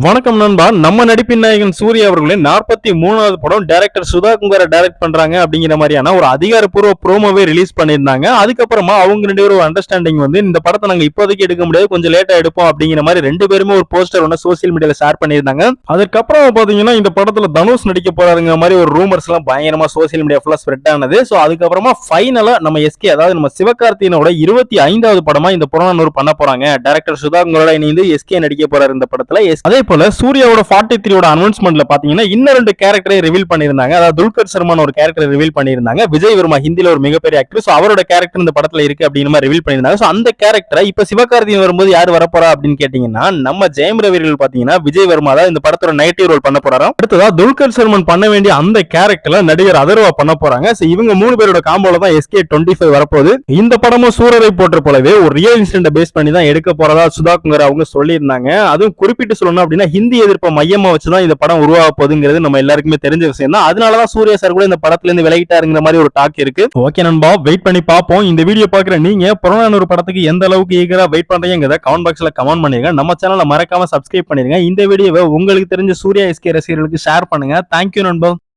வணக்கம் நண்பா. நம்ம நடிப்பின் நாயகன் சூர்யா அவர்களின் நாற்பத்தி மூணாவது படம் டைரக்டர் சுதா குங்கார டைரக்ட் பண்றாங்க அப்படிங்கிற மாதிரியான ஒரு அதிகாரப்பூர்வ ப்ரோமோவே ரிலீஸ் பண்ணியிருந்தாங்க. அதுக்கப்புறமா அவங்க ரெண்டு பேரும் அண்டர்ஸ்டாண்டிங் வந்து இந்த படத்தை நாங்க இப்போதைக்கு எடுக்க முடியாது கொஞ்சம் லேட்டா எடுப்போம் அப்படிங்கிற மாதிரி ரெண்டு பேருமே ஒரு போஸ்டர் ஒன்று சோசியல் மீடியால ஷேர் பண்ணியிருந்தாங்க. அதுக்கப்புறம் பாத்தீங்கன்னா இந்த படத்துல தனுஷ் நடிக்க போறாருங்கிற மாதிரி ஒரு ரூமர்ஸ் எல்லாம் பயங்கரமா சோசியல் மீடியா ஃபுல்லா ஸ்ப்ரெட் ஆனது. ஸோ அதுக்கப்புறமா ஃபைனலா நம்ம எஸ்கே அதாவது நம்ம சிவகார்த்தியனோட இருபத்தி ஐந்தாவது படமா இந்த புறநானூறு பண்ண போறாங்க. டைரக்டர் சுதா குங்கரோட இணைந்து எஸ்கே நடிக்க போறாரு இந்த படத்துல. எஸ்- அதே போல சூர்யாவோட ஃபார்ட்டி த்ரீயோட அனௌன்ஸ்மெண்ட்ல பாத்தீங்கன்னா இன்னும் ரெண்டு கேரக்டரை ரிவீல் பண்ணியிருந்தாங்க. அதாவது துல்கர் சர்மான் ஒரு கேரக்டர் ரிவீல் பண்ணியிருந்தாங்க. விஜய் வர்மா ஹிந்தில ஒரு மிகப்பெரிய ஆக்டர் ஸோ அவரோட கேரக்டர் இந்த படத்துல இருக்கு அப்படின்னு மாதிரி ரிவீல் பண்ணியிருந்தாங்க. ஸோ அந்த கேரக்டரை இப்ப சிவகார்த்திகேயன் வரும்போது யார் வரப்போறா அப்படின்னு கேட்டீங்கன்னா நம்ம ஜெயம் ரவிகள் பாத்தீங்கன்னா விஜய் வர்மா தான் இந்த படத்தோட நெகட்டிவ் ரோல் பண்ண போறாரு அடுத்ததா துல்கர் சர்மான் பண்ண வேண்டிய அந்த கேரக்டர்ல நடிகர் அதர்வா பண்ண போறாங்க. ஸோ இவங்க மூணு பேரோட காம்போல தான் எஸ்கே டுவெண்ட்டி ஃபைவ் வரப்போகுது. இந்த படமும் சூரரை போன்ற போலவே ஒரு ரியல் இன்சிடென்ட் பேஸ் பண்ணி தான் எடுக்க போறதா சுதா குங்கர் அவங்க சொல்லியிருந்தாங்க. அதுவும் குறிப்பிட்டு சொல்லணும் அப்படின்னா ஹிந்தி எதிர்ப்பை மையமா வச்சுதான் இந்த படம் உருவாக போகுதுங்கிறது நம்ம எல்லாருக்குமே தெரிஞ்ச விஷயம் தான். அதனாலதான் சூர்யா சார் கூட இந்த படத்துல இருந்து விலகிட்டாருங்கிற மாதிரி ஒரு டாக் இருக்கு. ஓகே நண்பா வெயிட் பண்ணி பார்ப்போம். இந்த வீடியோ பாக்குற நீங்க புறநானூறு படத்துக்கு எந்த அளவுக்கு ஈகரா வெயிட் பண்றீங்கிறத கமெண்ட் பாக்ஸ்ல கமெண்ட் பண்ணிருங்க. நம்ம சேனலை மறக்காம சப்ஸ்கிரைப் பண்ணிருங்க. இந்த வீடியோவை உங்களுக்கு தெரிஞ்ச சூர்யா எஸ்கே ரசிகர்களுக்கு ஷேர் பண்ணுங்க. தேங்க்யூ நண்பா.